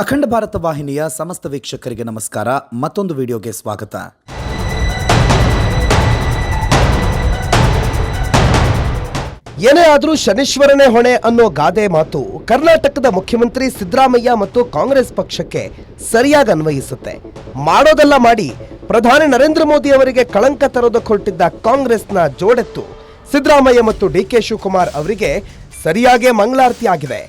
ಅಖಂಡ ಭಾರತ ವಾಹಿನಿಯ ಸಮಸ್ತ ವೀಕ್ಷಕರಿಗೆ ನಮಸ್ಕಾರ. ಮತ್ತೊಂದು ವಿಡಿಯೋಗೆ ಸ್ವಾಗತ. ಏನೇ ಆದರೂ ಶನೀಶ್ವರನೇ ಹೊಣೆ ಅನ್ನೋ ಗಾದೆ ಮಾತು ಕರ್ನಾಟಕದ ಮುಖ್ಯಮಂತ್ರಿ ಸಿದ್ದರಾಮಯ್ಯ ಮತ್ತು ಕಾಂಗ್ರೆಸ್ ಪಕ್ಷಕ್ಕೆ ಸರಿಯಾಗಿ ಅನ್ವಯಿಸುತ್ತೆ. ಮಾಡೋದೆಲ್ಲ ಮಾಡಿ ಪ್ರಧಾನಿ ನರೇಂದ್ರ ಮೋದಿ ಅವರಿಗೆ ಕಳಂಕ ತರೋದಕ್ಕೆ ಹೊರಟಿದ್ದ ಕಾಂಗ್ರೆಸ್ನ ಜೋಡೆತ್ತು ಸಿದ್ದರಾಮಯ್ಯ ಮತ್ತು ಡಿ ಕೆ ಶಿವಕುಮಾರ್ ಅವರಿಗೆ ಸರಿಯಾಗೇ ಮಂಗಳಾರತಿ ಆಗಿದೆ.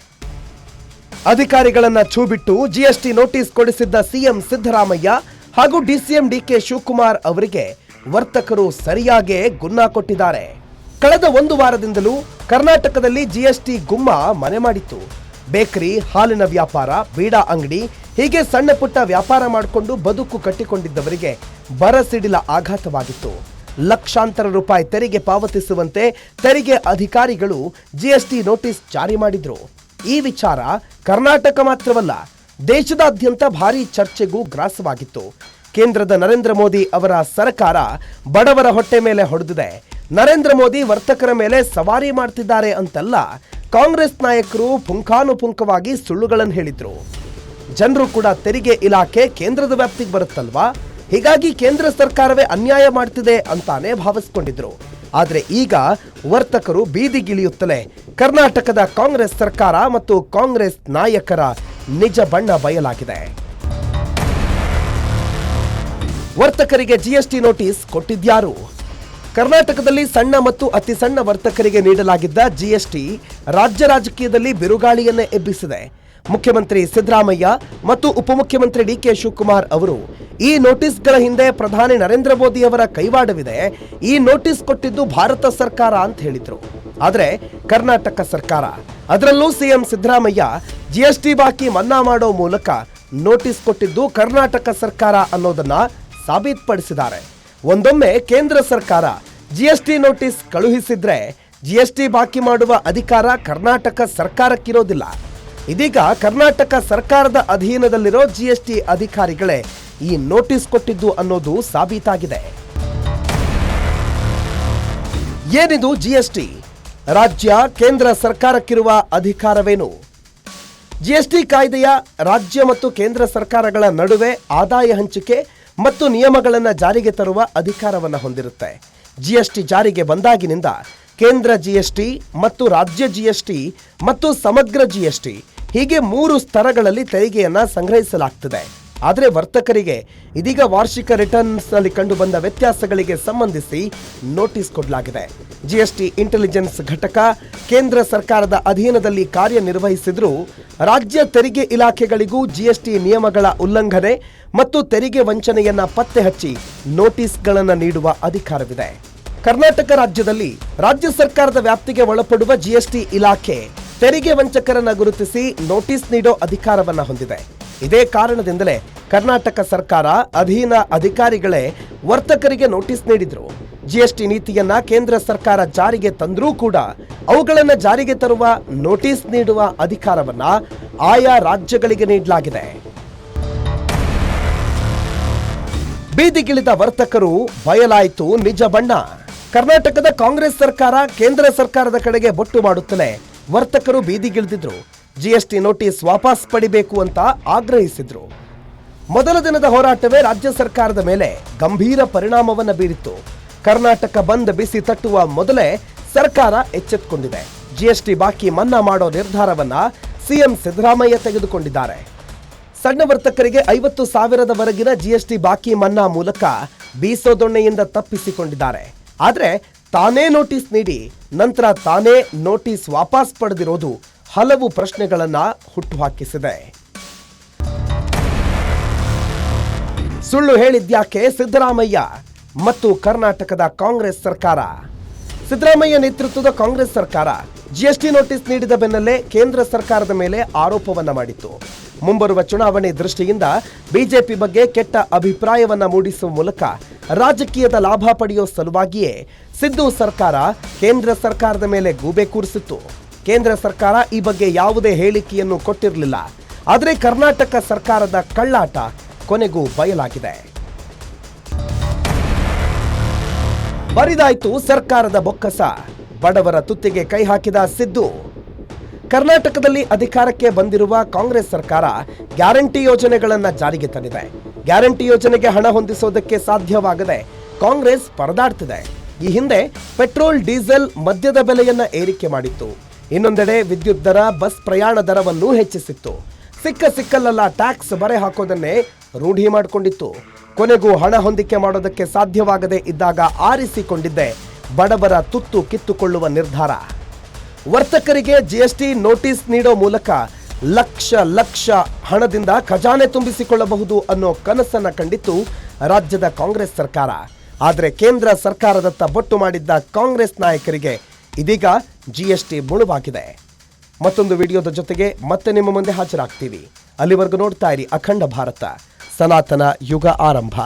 ಅಧಿಕಾರಿಗಳನ್ನ ಛೂ ಬಿಟ್ಟು ಜಿಎಸ್ಟಿ ನೋಟಿಸ್ ಕೊಡಿಸಿದ್ದ ಸಿಎಂ ಸಿದ್ದರಾಮಯ್ಯ ಹಾಗೂ ಡಿಸಿಎಂ ಡಿಕೆ ಶಿವಕುಮಾರ್ ಅವರಿಗೆ ವರ್ತಕರು ಸರಿಯಾಗೇ ಗುನ್ನಾ ಕೊಟ್ಟಿದ್ದಾರೆ. ಕಳೆದ ಒಂದು ವಾರದಿಂದಲೂ ಕರ್ನಾಟಕದಲ್ಲಿ ಜಿಎಸ್ಟಿ ಗುಮ್ಮ ಮನೆ ಮಾಡಿತ್ತು. ಬೇಕರಿ, ಹಾಲಿನ ವ್ಯಾಪಾರ, ಬೀಡಾ ಅಂಗಡಿ, ಹೀಗೆ ಸಣ್ಣ ಪುಟ್ಟ ವ್ಯಾಪಾರ ಮಾಡಿಕೊಂಡು ಬದುಕು ಕಟ್ಟಿಕೊಂಡಿದ್ದವರಿಗೆ ಬರಸಿಡಿಲ ಆಘಾತವಾಗಿತ್ತು. ಲಕ್ಷಾಂತರ ರೂಪಾಯಿ ತೆರಿಗೆ ಪಾವತಿಸುವಂತೆ ತೆರಿಗೆ ಅಧಿಕಾರಿಗಳು ಜಿಎಸ್ಟಿ ನೋಟಿಸ್ ಜಾರಿ ಮಾಡಿದ್ರು. ಈ ವಿಚಾರ ಕರ್ನಾಟಕ ಮಾತ್ರವಲ್ಲ ದೇಶದಾದ್ಯಂತ ಭಾರೀ ಚರ್ಚೆಗೂ ಗ್ರಾಸವಾಗಿತ್ತು. ಕೇಂದ್ರದ ನರೇಂದ್ರ ಮೋದಿ ಅವರ ಸರ್ಕಾರ ಬಡವರ ಹೊಟ್ಟೆ ಮೇಲೆ ಹೊಡೆದಿದೆ. ನರೇಂದ್ರ ಮೋದಿ ವರ್ತಕರ ಮೇಲೆ ಸವಾರಿ ಮಾಡ್ತಿದ್ದಾರೆ ಅಂತಲ್ಲ ಕಾಂಗ್ರೆಸ್ ನಾಯಕರು ಪುಂಖಾನುಪುಂಖವಾಗಿ ಸುಳ್ಳುಗಳನ್ನು ಹೇಳಿದ್ರು. ಜನರು ಕೂಡ ತೆರಿಗೆ ಇಲಾಖೆ ಕೇಂದ್ರದ ವ್ಯಾಪ್ತಿಗೆ ಬರುತ್ತಲ್ವಾ? ಹೀಗಾಗಿ ಕೇಂದ್ರ ಸರ್ಕಾರವೇ ಅನ್ಯಾಯ ಮಾಡ್ತಿದೆ ಅಂತಾನೆ ಭಾವಿಸ್ಕೊಂಡಿದ್ರು. ಆದ್ರೆ ಈಗ ವರ್ತಕರು ಬೀದಿಗಿಳಿಯುತ್ತಲೇ ಕರ್ನಾಟಕದ ಕಾಂಗ್ರೆಸ್ ಸರ್ಕಾರ ಮತ್ತು ಕಾಂಗ್ರೆಸ್ ನಾಯಕರ ನಿಜ ಬಣ್ಣ ಬಯಲಾಗಿದೆ. ವರ್ತಕರಿಗೆ ಜಿಎಸ್ಟಿ ನೋಟಿಸ್ ಕೊಟ್ಟಿದ್ಯಾರು? ಕರ್ನಾಟಕದಲ್ಲಿ ಸಣ್ಣ ಮತ್ತು ಅತಿ ಸಣ್ಣ ವರ್ತಕರಿಗೆ ನೀಡಲಾಗಿದ್ದ ಜಿಎಸ್ಟಿ ರಾಜ್ಯ ರಾಜಕೀಯದಲ್ಲಿ ಬಿರುಗಾಳಿಯನ್ನೇ ಎಬ್ಬಿಸಿದೆ. ಮುಖ್ಯಮಂತ್ರಿ ಸಿದ್ದರಾಮಯ್ಯ ಮತ್ತು ಉಪಮುಖ್ಯಮಂತ್ರಿ ಡಿ ಕೆ ಶಿವಕುಮಾರ್ ಅವರು ಈ ನೋಟಿಸ್ಗಳ ಹಿಂದೆ ಪ್ರಧಾನಿ ನರೇಂದ್ರ ಮೋದಿ ಅವರ ಕೈವಾಡವಿದೆ. ಈ ನೋಟಿಸ್ ಕೊಟ್ಟಿದ್ದು ಭಾರತ ಸರ್ಕಾರ ಅಂತ ಹೇಳಿದ್ರು. ಆದರೆ ಕರ್ನಾಟಕ ಸರ್ಕಾರ, ಅದರಲ್ಲೂ ಸಿಎಂ ಸಿದ್ದರಾಮಯ್ಯ ಜಿಎಸ್ಟಿ ಬಾಕಿ ಮನ್ನಾ ಮಾಡೋ ಮೂಲಕ ನೋಟಿಸ್ ಕೊಟ್ಟಿದ್ದು ಕರ್ನಾಟಕ ಸರ್ಕಾರ ಅನ್ನೋದನ್ನ ಸಾಬೀತುಪಡಿಸಿದ್ದಾರೆ. ಒಂದೊಮ್ಮೆ ಕೇಂದ್ರ ಸರ್ಕಾರ ಜಿಎಸ್ಟಿ ನೋಟಿಸ್ ಕಳುಹಿಸಿದ್ರೆ ಜಿಎಸ್ಟಿ ಬಾಕಿ ಮಾಡುವ ಅಧಿಕಾರ ಕರ್ನಾಟಕ ಸರ್ಕಾರಕ್ಕಿರೋದಿಲ್ಲ. ಇದೀಗ ಕರ್ನಾಟಕ ಸರ್ಕಾರದ ಅಧೀನದಲ್ಲಿರೋ ಜಿಎಸ್ಟಿ ಅಧಿಕಾರಿಗಳೇ ಈ ನೋಟಿಸ್ ಕೊಟ್ಟಿದ್ದು ಅನ್ನೋದು ಸಾಬೀತಾಗಿದೆ. ಏನಿದು ಜಿಎಸ್ಟಿ ರಾಜ್ಯ, ಕೇಂದ್ರ ಸರ್ಕಾರಕ್ಕಿರುವ ಅಧಿಕಾರವೇನು? ಜಿಎಸ್ಟಿ ಕಾಯ್ದೆಯ ರಾಜ್ಯ ಮತ್ತು ಕೇಂದ್ರ ಸರ್ಕಾರಗಳ ನಡುವೆ ಆದಾಯ ಹಂಚಿಕೆ ಮತ್ತು ನಿಯಮಗಳನ್ನು ಜಾರಿಗೆ ತರುವ ಅಧಿಕಾರವನ್ನು ಹೊಂದಿರುತ್ತೆ. ಜಿಎಸ್ಟಿ ಜಾರಿಗೆ ಬಂದಾಗಿನಿಂದ ಕೇಂದ್ರ ಜಿಎಸ್ಟಿ ಮತ್ತು ರಾಜ್ಯ ಜಿಎಸ್ಟಿ ಮತ್ತು ಸಮಗ್ರ ಜಿಎಸ್ಟಿ ಹೀಗೆ ಮೂರು ಸ್ತರಗಳಲ್ಲಿ ತೆರಿಗೆಯನ್ನ ಸಂಗ್ರಹಿಸಲಾಗ್ತದೆ. ಆದರೆ ವರ್ತಕರಿಗೆ ಇದೀಗ ವಾರ್ಷಿಕ ರಿಟರ್ನ್ಸ್ನಲ್ಲಿ ಕಂಡುಬಂದ ವ್ಯತ್ಯಾಸಗಳಿಗೆ ಸಂಬಂಧಿಸಿ ನೋಟಿಸ್ ಕೊಡಲಾಗಿದೆ. ಜಿಎಸ್ಟಿ ಇಂಟೆಲಿಜೆನ್ಸ್ ಘಟಕ ಕೇಂದ್ರ ಸರ್ಕಾರದ ಅಧೀನದಲ್ಲಿ ಕಾರ್ಯನಿರ್ವಹಿಸಿದ್ರೂ ರಾಜ್ಯ ತೆರಿಗೆ ಇಲಾಖೆಗಳಿಗೂ ಜಿಎಸ್ಟಿ ನಿಯಮಗಳ ಉಲ್ಲಂಘನೆ ಮತ್ತು ತೆರಿಗೆ ವಂಚನೆಯನ್ನ ಪತ್ತೆ ಹಚ್ಚಿ ನೋಟಿಸ್ಗಳನ್ನು ನೀಡುವ ಅಧಿಕಾರವಿದೆ. ಕರ್ನಾಟಕ ರಾಜ್ಯದಲ್ಲಿ ರಾಜ್ಯ ಸರ್ಕಾರದ ವ್ಯಾಪ್ತಿಗೆ ಒಳಪಡುವ ಜಿಎಸ್ಟಿ ಇಲಾಖೆ ತೆರಿಗೆ ವಂಚಕರನ್ನ ಗುರುತಿಸಿ ನೋಟಿಸ್ ನೀಡೋ ಅಧಿಕಾರವನ್ನ ಹೊಂದಿದೆ. ಇದೇ ಕಾರಣದಿಂದಲೇ ಕರ್ನಾಟಕ ಸರ್ಕಾರ ಅಧೀನ ಅಧಿಕಾರಿಗಳೇ ವರ್ತಕರಿಗೆ ನೋಟಿಸ್ ನೀಡಿದ್ರು. ಜಿಎಸ್ಟಿ ನೀತಿಯನ್ನ ಕೇಂದ್ರ ಸರ್ಕಾರ ಜಾರಿಗೆ ತಂದ್ರೂ ಕೂಡ ಅವುಗಳನ್ನು ಜಾರಿಗೆ ತರುವ ನೋಟಿಸ್ ನೀಡುವ ಅಧಿಕಾರವನ್ನ ಆಯಾ ರಾಜ್ಯಗಳಿಗೆ ನೀಡಲಾಗಿದೆ. ಬೀದಿಗಿಳಿದ ವರ್ತಕರು ಬಯಲಾಯಿತು ನಿಜ ಬಣ್ಣ. ಕರ್ನಾಟಕದ ಕಾಂಗ್ರೆಸ್ ಸರ್ಕಾರ ಕೇಂದ್ರ ಸರ್ಕಾರದ ಕಡೆಗೆ ಬೊಟ್ಟು ಮಾಡುತ್ತಲೇ ವರ್ತಕರು ಬೀದಿಗಿಳಿದಿದ್ರು ಜಿಎಸ್ಟಿ ನೋಟಿಸ್ ವಾಪಸ್ ಪಡಿಬೇಕು ಅಂತ ಆಗ್ರಹಿಸಿದ್ರು. ಮೊದಲ ದಿನದ ಹೋರಾಟವೇ ರಾಜ್ಯ ಸರ್ಕಾರದ ಮೇಲೆ ಗಂಭೀರ ಪರಿಣಾಮವನ್ನು ಬೀರಿತ್ತು. ಕರ್ನಾಟಕ ಬಂದ್ ಬಿಸಿ ತಟ್ಟುವ ಮೊದಲೇ ಸರ್ಕಾರ ಎಚ್ಚೆತ್ತುಕೊಂಡಿದೆ ಜಿಎಸ್ಟಿ ಬಾಕಿ ಮನ್ನಾ ಮಾಡೋ ನಿರ್ಧಾರವನ್ನ ಸಿಎಂ ಸಿದ್ದರಾಮಯ್ಯ ತೆಗೆದುಕೊಂಡಿದ್ದಾರೆ. ಸಣ್ಣ ವರ್ತಕರಿಗೆ ಐವತ್ತು ಸಾವಿರದವರೆಗಿನ ಜಿಎಸ್ಟಿ ಬಾಕಿ ಮನ್ನಾ ಮೂಲಕ ಬೀಸೋದೊಣ್ಣೆಯಿಂದ ತಪ್ಪಿಸಿಕೊಂಡಿದ್ದಾರೆ. ಆದರೆ ತಾನೇ ನೋಟಿಸ್ ನೀಡಿ, ನಂತರ ತಾನೇ ನೋಟಿಸ್ ವಾಪಸ್ ಪಡೆದಿರೋದು ಹಲವು ಪ್ರಶ್ನೆಗಳನ್ನ ಹುಟ್ಟುಹಾಕಿಸಿದೆ. ಸುಳ್ಳು ಹೇಳಿದ್ಯಾಕೆ ಸಿದ್ದರಾಮಯ್ಯ ಮತ್ತು ಕರ್ನಾಟಕದ ಕಾಂಗ್ರೆಸ್ ಸರ್ಕಾರ? ಸಿದ್ದರಾಮಯ್ಯ ನೇತೃತ್ವದ ಕಾಂಗ್ರೆಸ್ ಸರ್ಕಾರ ಜಿಎಸ್ಟಿ ನೋಟಿಸ್ ನೀಡಿದ ಬೆನ್ನಲ್ಲೇ ಕೇಂದ್ರ ಸರ್ಕಾರದ ಮೇಲೆ ಆರೋಪವನ್ನ ಮಾಡಿತ್ತು. ಮುಂಬರುವ ಚುನಾವಣೆ ದೃಷ್ಟಿಯಿಂದ ಬಿಜೆಪಿ ಬಗ್ಗೆ ಕೆಟ್ಟ ಅಭಿಪ್ರಾಯವನ್ನ ಮೂಡಿಸುವ ಮೂಲಕ ರಾಜಕೀಯದ ಲಾಭ ಪಡೆಯೋ ಸಲುವಾಗಿಯೇ ಸಿದ್ದು ಸರ್ಕಾರ ಕೇಂದ್ರ ಸರ್ಕಾರದ ಮೇಲೆ ಗೂಬೆ ಕೂರಿಸಿತ್ತು. ಕೇಂದ್ರ ಸರ್ಕಾರ ಈ ಬಗ್ಗೆ ಯಾವುದೇ ಹೇಳಿಕೆಯನ್ನು ಕೊಟ್ಟಿರಲಿಲ್ಲ. ಆದರೆ ಕರ್ನಾಟಕ ಸರ್ಕಾರದ ಕಳ್ಳಾಟ ಕೊನೆಗೂ ಬಯಲಾಗಿದೆ. ಬರಿದಾಯ್ತು ಸರ್ಕಾರದ ಬೊಕ್ಕಸ. ಬಡವರ ತುತ್ತಿಗೆ ಕೈ ಹಾಕಿದ ಸಿದ್ದು. ಕರ್ನಾಟಕದಲ್ಲಿ ಅಧಿಕಾರಕ್ಕೆ ಬಂದಿರುವ ಕಾಂಗ್ರೆಸ್ ಸರ್ಕಾರ ಗ್ಯಾರಂಟಿ ಯೋಜನೆಗಳನ್ನು ಜಾರಿಗೆ ತಂದಿದೆ. ಗ್ಯಾರಂಟಿ ಯೋಜನೆಗೆ ಹಣ ಹೊಂದಿಸೋದಕ್ಕೆ ಸಾಧ್ಯವಾಗದೆ ಕಾಂಗ್ರೆಸ್ ಪರದಾಡ್ತಿದೆ. ಈ ಹಿಂದೆ ಪೆಟ್ರೋಲ್, ಡೀಸೆಲ್ ಮದ್ಯದ ಬೆಲೆಯನ್ನ ಏರಿಕೆ ಮಾಡಿತ್ತು. ಇನ್ನೊಂದೆಡೆ ವಿದ್ಯುತ್ ದರ, ಬಸ್ ಪ್ರಯಾಣ ದರವನ್ನು ಹೆಚ್ಚಿಸಿತ್ತು. ಸಿಕ್ಕ ಸಿಕ್ಕಲ್ಲೆಲ್ಲ ಟ್ಯಾಕ್ಸ್ ಬರೆ ಹಾಕೋದನ್ನೇ ರೂಢಿ ಮಾಡಿಕೊಂಡಿತ್ತು. ಕೊನೆಗೂ ಹಣ ಹೊಂದಿಕೆ ಮಾಡೋದಕ್ಕೆ ಸಾಧ್ಯವಾಗದೆ ಇದ್ದಾಗ ಆರಿಸಿಕೊಂಡಿದ್ದೆ ಬಡವರ ತುತ್ತು ಕಿತ್ತುಕೊಳ್ಳುವ ನಿರ್ಧಾರ. ವರ್ತಕರಿಗೆ ಜಿಎಸ್ಟಿ ನೋಟಿಸ್ ನೀಡೋ ಮೂಲಕ ಲಕ್ಷ ಲಕ್ಷ ಹಣದಿಂದ ಖಜಾನೆ ತುಂಬಿಸಿಕೊಳ್ಳಬಹುದು ಅನ್ನೋ ಕನಸನ್ನ ಕಂಡಿತ್ತು ರಾಜ್ಯದ ಕಾಂಗ್ರೆಸ್ ಸರ್ಕಾರ. ಆದರೆ ಕೇಂದ್ರ ಸರ್ಕಾರದತ್ತ ಬೊಟ್ಟು ಮಾಡಿದ್ದ ಕಾಂಗ್ರೆಸ್ ನಾಯಕರಿಗೆ ಇದೀಗ ಜಿಎಸ್ಟಿ ಮುಳುವಾಗಿದೆ. ಮತ್ತೊಂದು ವಿಡಿಯೋದ ಜೊತೆಗೆ ಮತ್ತೆ ನಿಮ್ಮ ಮುಂದೆ ಹಾಜರಾಗ್ತೀವಿ. ಅಲ್ಲಿವರೆಗೂ ನೋಡ್ತಾ ಇರಿ ಅಖಂಡ ಭಾರತ. ಸನಾತನ ಯುಗ ಆರಂಭ